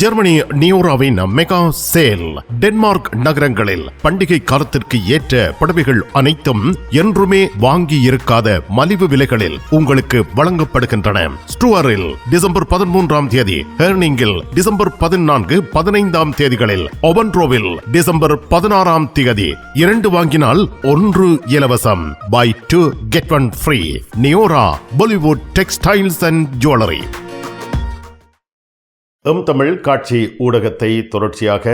Germany நியோராவின் mega sale. Denmark நகரங்களில் பண்டிகை காலத்திற்கு ஏற்ற புடவைகள் அனைத்தும் என்றுமே வாங்கி இருக்காத மலிவு விலைகளில் உங்களுக்கு வழங்கப்படுகின்றன. ஸ்டுவரில் டிசம்பர் பதிமூன்றாம் தேதி ஹெர்னிங்கில் டிசம்பர் பதினான்கு பதினைந்தாம் தேதிகளில் ஒவன்ட்ரோவில் டிசம்பர் பதினாறாம் தேதி இரண்டு வாங்கினால் ஒன்று இலவசம். Buy two get one free Neora Bollywood textiles and jewellery M Tamil காட்சி ஊடகத்தை தொடர்ச்சியாக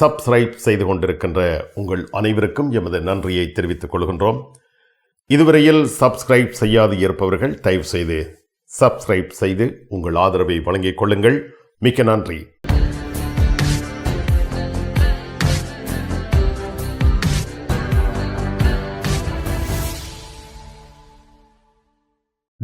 சப்ஸ்கிரைப் செய்து கொண்டிருக்கின்ற உங்கள் அனைவருக்கும் எமது நன்றியை தெரிவித்துக் கொள்கின்றோம். இதுவரையில் சப்ஸ்கிரைப் செய்யாது இருப்பவர்கள் தயவு செய்து சப்ஸ்கிரைப் செய்து உங்கள் ஆதரவை வழங்கிக் கொள்ளுங்கள். மிக்க நன்றி.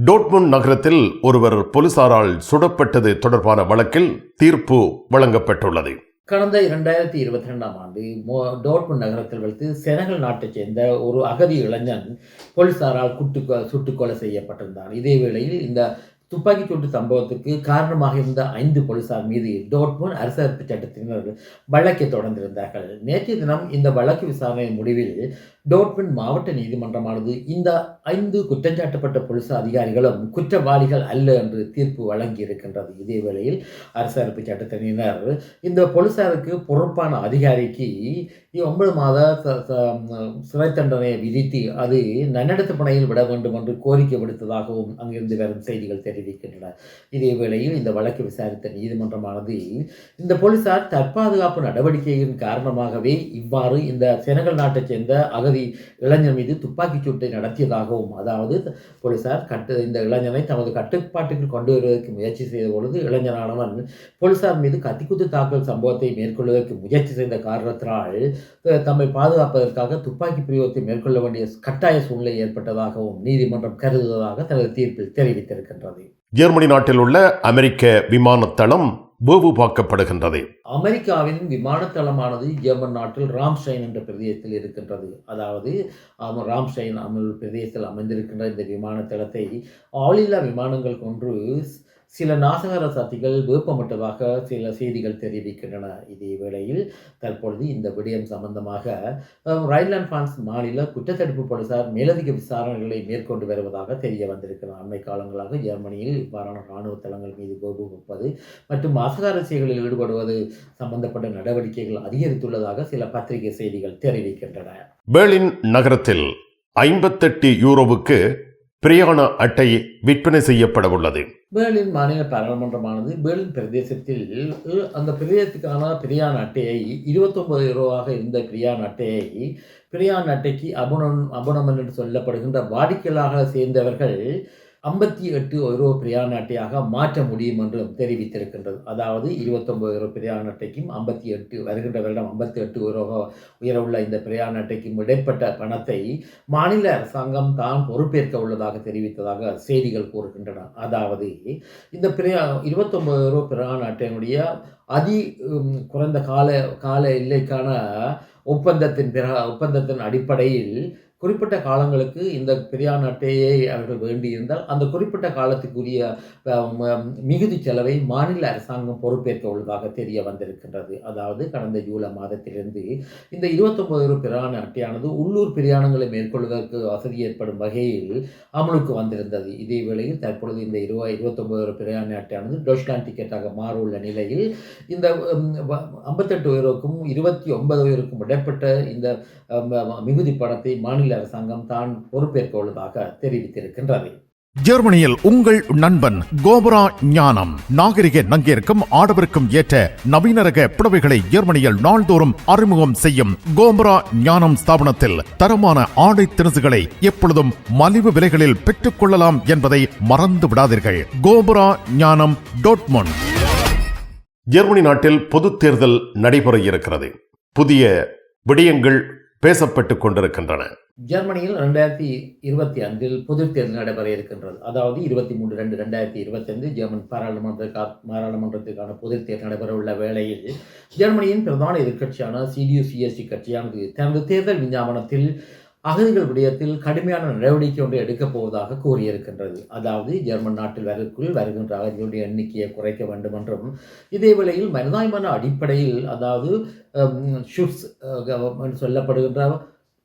டோட்முண்ட் நகரத்தில் ஒருவர் போலீசாரால் சுடப்பட்டது தொடர்பான வழக்கில் தீர்ப்பு வழங்கப்பட்டுள்ளது. கடந்த இரண்டாயிரத்தி இருபத்தி ரெண்டாம் ஆண்டு மோ டோட்மண்ட் நகரத்தில் வைத்து செனகல் நாட்டைச் சேர்ந்த ஒரு அகதி இளைஞன் போலீசாரால் குட்டு சுட்டுக்கொலை செய்யப்பட்டிருந்தார் செய்யப்பட்டிருந்தான். இதே வேளையில் இந்த துப்பாக்கிச் சூட்டு சம்பவத்துக்கு காரணமாக இருந்த ஐந்து போலீசார் மீது டோட்மூன் அரசமைப்பு சட்டத்தினர் வழக்கை தொடர்ந்திருந்தார்கள். நேற்றைய தினம் இந்த வழக்கு விசாரணை முடிவில் டோட்மண்ட் மாவட்ட நீதிமன்றமானது இந்த ஐந்து குற்றஞ்சாட்டப்பட்ட போலீஸ் அதிகாரிகளும் குற்றவாளிகள் அல்ல என்று தீர்ப்பு வழங்கி இருக்கின்றது இதே வேளையில் அரசமைப்பு சட்டத்தினர் இந்த போலீசாருக்கு பொறுப்பான அதிகாரிக்கு ஒன்பது மாத சிறை தண்டனையை விதித்து அது நன்னடத்து பணையில் விட வேண்டும் என்று கோரிக்கை விடுத்ததாகவும் அங்கிருந்து வரும் செய்திகள் தெரிவிக்கின்றன. இதே வேளையில் இந்த வழக்கு விசாரித்த நீதிமன்றமானது இந்த போலீசார் தற்பாதுகாப்பு நடவடிக்கையின் காரணமாகவே இவ்வாறு இந்த செனகல் நாட்டைச் சேர்ந்த அகதி இளைஞர் மீது துப்பாக்கிச் சூட்டை நடத்தியதாகவும் அதாவது போலீசார் கட்டு இந்த இளைஞனை தமது கட்டுப்பாட்டுக்கு கொண்டு வருவதற்கு முயற்சி செய்த பொழுது இளைஞரானவன் போலீசார் மீது கத்திக்குத்து தாக்கல் சம்பவத்தை மேற்கொள்வதற்கு முயற்சி செய்த காரணத்தினால் தம்மை பாதுகாப்பதற்காக துப்பாக்கி பிரயோகத்தை மேற்கொள்ள வேண்டிய கட்டாய சூழ்நிலை ஏற்பட்டதாகவும் நீதிமன்றம் கருதுவதாக தனது தீர்ப்பில் தெரிவித்திருக்கின்றது. ஜெர்மனி நாட்டில் உள்ள அமெரிக்க விமானத்தளம் வேவு பார்க்கப்படுகின்றது அமெரிக்காவின் விமானத்தளமானது ஜெர்மன் நாட்டில் ராம்ஸ்டைன் என்ற பிரதேசத்தில் இருக்கின்றது. அதாவது ஆம், ராம்ஸ்டைன் அமல் பிரதேசத்தில் அமைந்திருக்கின்ற இந்த விமானத்தளத்தை ஆளில்லா விமானங்கள் கொன்று சில நாசகர சக்திகள் விருப்பமட்டமாக சில செய்திகள் தெரிவிக்கின்றன. இதே வேளையில் தற்பொழுது இந்த விடயம் சம்பந்தமாக அஹ், பிரான்ஸ் மாநில குற்றத்தடுப்பு போலீசார் மேலதிக விசாரணைகளை மேற்கொண்டு வருவதாக தெரிய வந்திருக்கிறது. அண்மை காலங்களாக ஜெர்மனியில் இவ்வாறான இராணுவ தளங்கள் மீது வேவு மற்றும் அசகார செயல்களில் ஈடுபடுவது சம்பந்தப்பட்ட நடவடிக்கைகள் அதிகரித்துள்ளதாக சில பத்திரிகை செய்திகள் தெரிவிக்கின்றன. பெர்லின் நகரத்தில் ஐம்பத்தெட்டு யூரோவுக்கு பிரயாண அட்டை விற்பனை செய்யப்பட உள்ளது பேர்லின் மாநில பாராளுமன்றமானது பேர்லின் பிரதேசத்தில் அந்த பிரதேசத்துக்கான பிரியாண அட்டையை இருபத்தொன்பது யூரோவாக இருந்த பிரியாண அட்டையை பிரியாண அட்டைக்கு அபுணம் அபுணமன் என்று சொல்லப்படுகின்ற வாடிக்கையாக சேர்ந்தவர்கள் ஐம்பத்தி எட்டு யூரோ பிரியாண அட்டையாக மாற்ற முடியும் என்றும் தெரிவித்திருக்கின்றது. அதாவது இருபத்தொம்பது யூரோ பிரியாண அட்டைக்கும் ஐம்பத்தி எட்டு வருகின்ற வருடம் ஐம்பத்தி எட்டு யூரோ உயரவுள்ள இந்த பிரியாண அட்டைக்கும் இடைப்பட்ட பணத்தை மாநில அரசாங்கம் தான் பொறுப்பேற்க உள்ளதாக தெரிவித்ததாக செய்திகள் கூறுகின்றன. அதாவது இந்த பிரியா இருபத்தொம்பது யூரோ பிரயாண அட்டையினுடைய அதி குறைந்த கால கால எல்லைக்கான ஒப்பந்தத்தின் பிற ஒப்பந்தத்தின் அடிப்படையில் குறிப்பிட்ட காலங்களுக்கு இந்த பிரியாண அட்டையை அவர்கள் வேண்டியிருந்தால் அந்த குறிப்பிட்ட காலத்துக்குரிய ம- மிகுதி செலவை மாநில அரசாங்கம் பொறுப்பேற்க உள்ளதாக தெரிய வந்திருக்கின்றது. அதாவது கடந்த ஜூலை மாதத்திலிருந்து இந்த இருபத்தொன்பது ரூபாய் பிராண அட்டையானது உள்ளூர் பிரியாணங்களை மேற்கொள்வதற்கு வசதி ஏற்படும் வகையில் அமலுக்கு வந்திருந்தது. இதே வேளையில் தற்பொழுது இந்த இருபது இருபத்தொன்பது ரூபாய் அட்டையானது டொஷ்டான் டிக்கெட்டாக மாறவுள்ள நிலையில் இந்த ஐம்பத்தெட்டு உயருக்கும் இருபத்தி ஒன்பது உயருக்கும் இடைப்பட்ட இந்த மிகுதி பணத்தை மாநில அரசாங்கம் தான் பொறுப்பேற்க உள்ளதாக தெரிவித்திருக்கின்றது. ஜெர்மனியில் உங்கள் நண்பன் கோபரா ஞானம். நாகரிக நங்கிற்கும் ஆடவருக்கும் ஏற்ற நவீன ரக புடவைகளை ஜெர்மனியில் நாள்தோறும் அறிமுகம் செய்யும் கோபரா ஞானம் ஸ்தாபனத்தில் தரமான ஆடை திணுசுகளை எப்பொழுதும் மலிவு விலைகளில் பெற்றுக் கொள்ளலாம் என்பதை மறந்து விடாதீர்கள். கோபரா ஞானம் டோட்மொன் ஜெர்மனி நாட்டில் பொது தேர்தல் நடைபெற இருக்கிறது. புதிய விடயங்கள் பேசப்பட்டுக் கொண்டிருக்கின்றன. ஜெர்மனியில் ரெண்டாயிரத்தி இருபத்தி அஞ்சில் பொது தேர்தல் நடைபெற இருக்கின்றது. அதாவது இருபத்தி மூன்று ரெண்டு ரெண்டாயிரத்தி இருபத்தைந்து ஜெர்மன் பாராளுமன்ற பாராளுமன்றத்துக்கான பொது தேர்தல் நடைபெற உள்ள வேளையில் ஜெர்மனியின் பிரதான எதிர்க்கட்சியான சிடியு சிஎஸ்டி கட்சியானது தனது தேர்தல் விஞ்ஞாபனத்தில் அகதிகள் விடயத்தில் கடுமையான நடவடிக்கை ஒன்றை எடுக்கப் போவதாக கூறியிருக்கின்றது. அதாவது ஜெர்மன் நாட்டில் வருக்குள் வருகின்ற அகதிகளுடைய எண்ணிக்கையை குறைக்க வேண்டும் என்றும் இதே வேளையில் மனிதாயமான அடிப்படையில் அதாவது ஷுட்ஸ் சொல்லப்படுகின்ற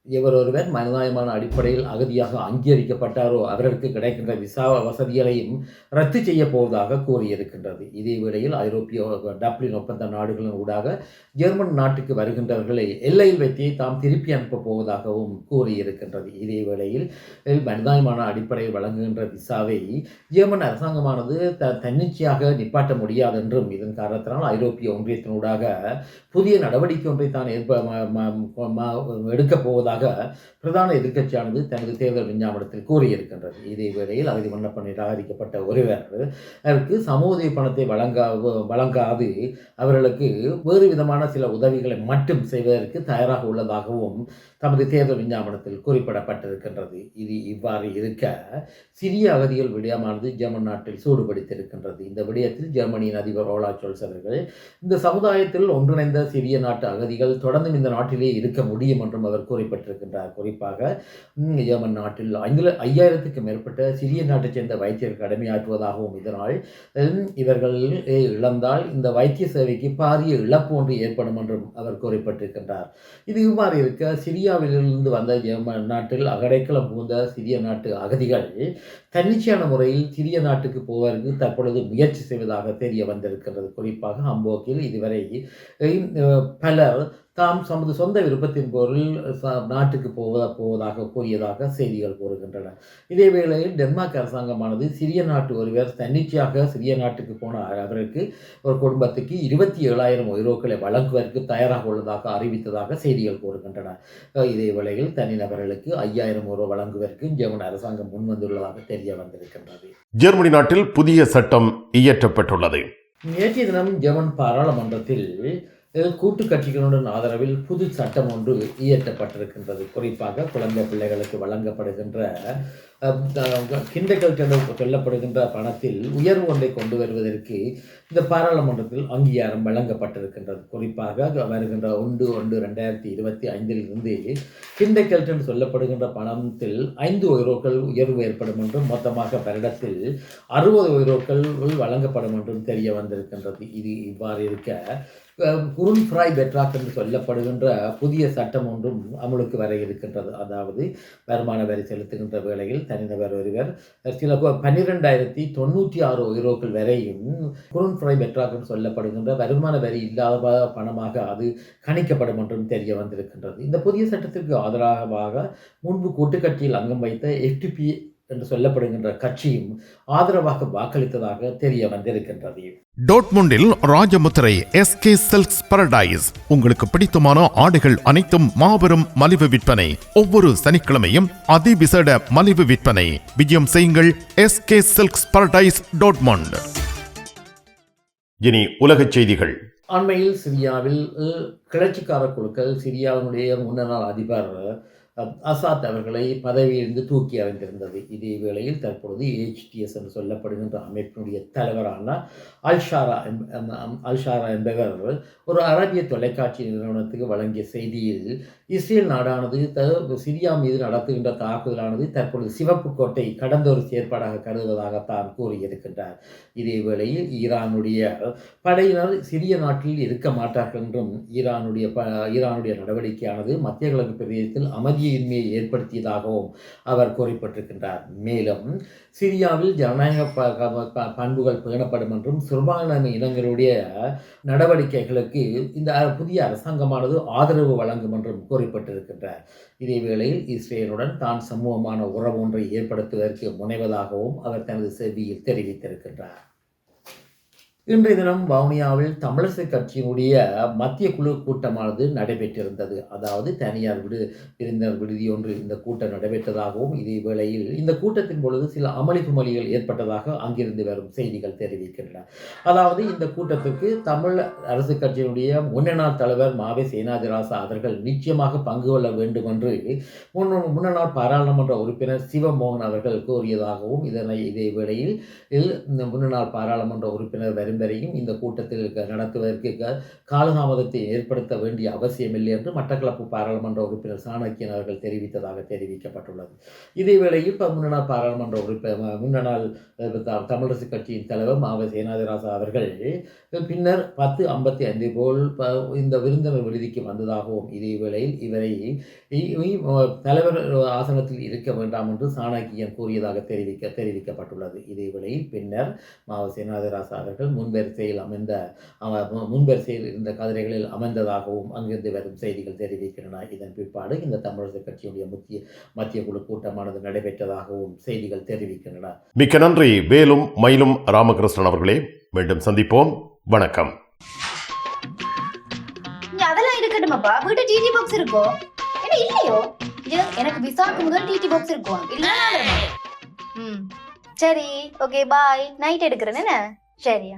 இவர் ஒருவர் மனிதாயமான அடிப்படையில் அகதியாக அங்கீகரிக்கப்பட்டாரோ அவர்களுக்கு கிடைக்கின்ற விசா வசதிகளையும் ரத்து செய்ய போவதாக கூறியிருக்கின்றது. இதே வேளையில் ஐரோப்பிய டப்ளின் ஒப்பந்த நாடுகளின் ஊடாக ஜெர்மன் நாட்டுக்கு வருகின்றவர்களை எல்லையில் வைத்தே தாம் திருப்பி அனுப்பப் போவதாகவும் கூறியிருக்கின்றது. இதே வேளையில் மனிதாயமான அடிப்படையில் வழங்குகின்ற விசாவை ஜெர்மன் அரசாங்கமானது த தன்னிச்சையாக நிப்பாட்ட முடியாது என்றும் இதன் காரணத்தினால் ஐரோப்பிய ஒன்றியத்தினூடாக புதிய நடவடிக்கை ஒன்றை தான் ஏற்ப ம- எடுக்கப் போவதாக பிரதான எதிர்க்கட்சியானது தனது தேர்தல் விஞ்ஞாபனத்தில் கூறியிருக்கின்றது. இதே வேளையில் அகதி விண்ணப்பம் நிராகரிக்கப்பட்ட ஒருவர் அதற்கு சமூக பணத்தை வழங்கா வழங்காது. அவர்களுக்கு வேறு விதமான சில உதவிகளை மட்டும் செய்வதற்கு தயாராக உள்ளதாகவும் தமது தேர்தல் விஞ்ஞாபனத்தில் குறிப்பிடப்பட்டிருக்கின்றது. இது இவ்வாறு இருக்க சிறிய அகதிகள் விடயமானது ஜெர்மன் நாட்டில் சூடுபிடித்திருக்கின்றது. இந்த விடயத்தில் ஜெர்மனியின் அதிபர் ஓலா சோல்ஸ் அவர்கள் இந்த சமுதாயத்தில் ஒன்றிணைந்த சிறிய நாட்டு அகதிகள் தொடர்ந்தும் இந்த நாட்டிலே இருக்க முடியும் என்றும் அவர் குறிப்பிட்டிருக்கின்றார் குறிப்பாக ஜெர்மன் நாட்டில் ஐந்து ஐயாயிரத்துக்கு மேற்பட்ட சிறிய நாட்டைச் சேர்ந்த வைத்தியர் கடமையாற்றுவதாகவும் இதனால் இவர்கள் இழந்தால் இந்த வைத்திய சேவைக்கு பாரிய இழப்பு ஒன்று ஏற்படும் என்றும் அவர் குறிப்பிட்டிருக்கின்றார். இது இவ்வாறு இருக்க சிரியாவிலிருந்து வந்த ஜெர்மன் நாட்டில் அகடைக்கலம் புகுந்த சிறிய நாட்டு அகதிகள் தன்னிச்சையான முறையில் சிறிய நாட்டுக்கு போவதற்கு தற்பொழுது முயற்சி செய்வதாக தெரிய வந்திருக்கிறது குறிப்பாக அம்போக்கில் இதுவரை பலர் தாம் தமது சொந்த விருப்பத்தின் பொருள் ச- நாட்டுக்கு போவ போவதாக கூறியதாக செய்திகள் கூறுகின்றன. இதே வேளையில் டென்மார்க் அரசாங்கமானது சிறிய நாட்டு ஒருவர் தன்னிச்சையாக சிறிய நாட்டுக்கு போன அவருக்கு ஒரு குடும்பத்துக்கு இருபத்தி ஏழாயிரம் யூரோக்களை வழங்குவதற்கு தயாராக உள்ளதாக அறிவித்ததாக செய்திகள் கூறுகின்றன. இதே வேளையில் தனிநபர்களுக்கு ஐயாயிரம் யூரோ வழங்குவதற்கு ஜெர்மன் அரசாங்கம் முன்வந்துள்ளதாக தெரிய வந்திருக்கின்றது. ஜெர்மனி நாட்டில் புதிய சட்டம் இயற்றப்பட்டுள்ளது. நேற்றைய தினம் ஜெர்மன் பாராளுமன்றத்தில் கூட்டு கட்சிகளுடன் ஆதரவில் புது சட்டம் ஒன்று இயற்றப்பட்டிருக்கின்றது. குறிப்பாக குழந்தை பிள்ளைகளுக்கு வழங்கப்படுகின்ற கிண்டகல் சொல்லப்படுகின்ற பணத்தில் உயர்வு ஒன்றை கொண்டு வருவதற்கு இந்த பாராளுமன்றத்தில் அங்கீகாரம் வழங்கப்பட்டிருக்கின்றது. குறிப்பாக வருகின்ற ஒன்று ஒன்று ரெண்டாயிரத்தி இருபத்தி ஐந்தில் இருந்து கிண்டகல்ட் என்று சொல்லப்படுகின்ற பணத்தில் ஐந்து உயரோக்கள் உயர்வு ஏற்படும் என்றும் மொத்தமாக வருடத்தில் அறுபது உயரோக்கள் வழங்கப்படும் என்றும் தெரிய வந்திருக்கின்றது. இது இவ்வாறு இருக்க குருன் ஃப்ராய் பெட்ராக் என்று சொல்லப்படுகின்ற புதிய சட்டம் ஒன்றும் அமலுக்கு வர இருக்கின்றது. அதாவது வருமான வரி செலுத்துகின்ற வேளையில் தனிநபர் ஒருவர். சில பன்னிரெண்டாயிரத்தி தொண்ணூற்றி ஆறு யூரோக்கள் வரையும் குரோன் ஃப்ரை பெட்ராக் சொல்லப்படுகின்ற வருமான வரி இல்லாத பணமாக அது கணிக்கப்படும் என்றும் தெரிய வந்திருக்கின்றது. இந்த புதிய சட்டத்திற்கு ஆதரவாக முன்பு கூட்டுக்கட்சியில் அங்கம் வைத்த எஃப்டிபி என்று சொல்லப்படுகின்ற கட்சியும் ஆதரவாக வாக்களித்ததாக தெரிய வந்திருக்கின்றது. டோட்முண்டில் ராஜமுத்திரை எஸ்கே சில்க்ஸ் பரடைஸ். உங்களுக்கு பிடித்தமான ஆடைகள் அனைத்தும் மாபெரும் மலிவு விற்பனை. ஒவ்வொரு சனிக்கிழமையும் அதிவிசேட மலிவு விற்பனை. விஜயம் செய்யுங்கள் எஸ்கே சில்க்ஸ் பரடைஸ் டோட்மண்ட். இனி உலகச் செய்திகள். அண்மையில் சிரியாவில் கிளர்ச்சிக்கார குழுக்கள் சிரியாவினுடைய முன்னாள் அதிபர் அசாத் அவர்களை பதவியிலிருந்து தூக்கி அறிந்திருந்தது இதே வேளையில் தற்பொழுது ஏச்டிஎஸ் என்று சொல்லப்படுகின்ற அமைப்பினுடைய தலைவரான அல்ஷாரா அல்ஷாரா என்பவர் ஒரு அரபிய தொலைக்காட்சி நிறுவனத்துக்கு வழங்கிய செய்தியில் இஸ்ரேல் நாடானது த சிரியா மீது நடத்துகின்ற தாக்குதலானது தற்பொழுது சிவப்பு கோட்டை கடந்த ஒரு செயற்பாடாக கருதுவதாகத்தான் கூறியிருக்கின்றார். இதேவேளையில் ஈரானுடைய படையினர் சிறிய நாட்டில் இருக்க மாட்டார்கள் என்றும் ஈரானுடைய ப ஈரானுடைய நடவடிக்கையானது மத்திய கிழக்கு பிரதேசத்தில் அமைதியின்மையை ஏற்படுத்தியதாகவும் அவர் குறிப்பிட்டிருக்கின்றார். மேலும் சிரியாவில் ஜனநாயக ப ப- பண்புகள் பேணப்படும் என்றும் சிறுபான்மை இனங்களுடைய நடவடிக்கைகளுக்கு இந்த புதிய அரசாங்கமானது ஆதரவு வழங்கும் என்றும் குறிப்பிட்டிருக்கின்றார். இதே வேளையில் இஸ்ரேலுடன் தான் சமூகமான உறவு ஒன்றை ஏற்படுத்துவதற்கு முனைவதாகவும் அவர் தனது செய்தியில் தெரிவித்திருக்கின்றார். இன்றைய தினம் வவுனியாவில் தமிழரசு கட்சியினுடைய மத்திய குழு கூட்டமானது நடைபெற்றிருந்தது. அதாவது தனியார் விடு விருந்தினர் விடுதி ஒன்று இந்த கூட்டம் நடைபெற்றதாகவும் இதே வேளையில் இந்த கூட்டத்தின் பொழுது சில அமளி துமளிகள் ஏற்பட்டதாக அங்கிருந்து வரும் செய்திகள் தெரிவிக்கின்றன. அதாவது இந்த கூட்டத்திற்கு தமிழ் அரசு கட்சியினுடைய முன்னாள் தலைவர் மாவே சேனாதிராசா அவர்கள் நிச்சயமாக பங்கு கொள்ள வேண்டும் என்று முன் முன்னாள் பாராளுமன்ற உறுப்பினர் சிவமோகன் அவர்கள் கோரியதாகவும் இதனை இதே வேளையில் இல் இந்த முன்னாள் பாராளுமன்ற உறுப்பினர் வரும் வரையும் இந்த கூட்டத்தில் நடத்துவதற்கு க- காலதாமதத்தை ஏற்படுத்த வேண்டிய அவசியமில்லை என்று மட்டக்களப்பு பாராளுமன்ற உறுப்பினர் சாணக்கியன் அவர்கள் தெரிவித்ததாக தெரிவிக்கப்பட்டுள்ளது. இதேவேளையில் இப்போ முன்னாள் பாராளுமன்ற உறுப்பினர் முன்னாள் தமிழரசு கட்சியின் தலைவர் மாவ சேனாதிராசா அவர்கள் பின்னர் பத்து ஐம்பத்தி ஐந்து போல் இந்த விருந்தினர் விடுதிக்கு வந்ததாகவும் இதேவேளையில் இவரை தலைவர் ஆசனத்தில் இருக்க வேண்டாம் என்று சாணக்கியன் கூறியதாக தெரிவிக்க தெரிவிக்கப்பட்டுள்ளது. இதேவேளையில் பின்னர் மாவ சேனாதிராசா அவர்கள் முன்வரிசையில் அமைந்த முன்வரிசையில் இருந்த கதிரைகளில் அமைந்ததாகவும் அங்கிருந்து வரும் செய்திகள் தெரிவிக்கின்றன. இதன் பிற்பாடு இந்த தமிழரசு கட்சியுடைய முக்கிய மத்திய குழு கூட்டமானது நடைபெற்றதாகவும் செய்திகள் தெரிவிக்கின்றன. மிக்க நன்றி. வேலும் மயிலும் ராமகிருஷ்ணன் அவர்களே. மீண்டும் சந்திப்போம். வணக்கம். அதெல்லாம் இருக்கட்டுமாப்பா? வீட்டு டிடி பாக்ஸ் இருக்கோ? என்ன இல்லையோ? எனக்கு விசாக்கு முதல் டிடி பாக்ஸ் இருக்கும் இல்ல. ம். சரி ஓகே பாய் நைட் எடுக்கிறேன் என்ன? சரியா.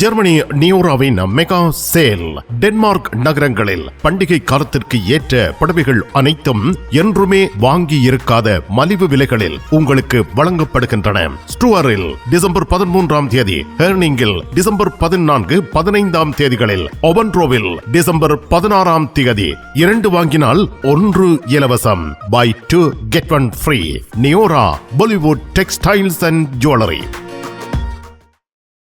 ஜெர்மனி நியூராவின் மெகா சேல். டென்மார்க் நகரங்களில் பண்டிகை காலத்திற்கு ஏற்ற புடவைகள் அனைத்தும் என்றுமே வாங்கி இருக்காத மலிவு விலைகளில் உங்களுக்கு வழங்கப்படுகின்றன. ஸ்டூவரில் டிசம்பர் பதிமூன்றாம் தேதி ஹெர்னிங்கில் டிசம்பர் பதினான்கு பதினைந்தாம் தேதிகளில் ஒவன்ட்ரோவில் டிசம்பர் பதினாறாம் தேதி இரண்டு வாங்கினால் ஒன்று இலவசம். Buy two get one free Neora Bollywood textiles and jewellery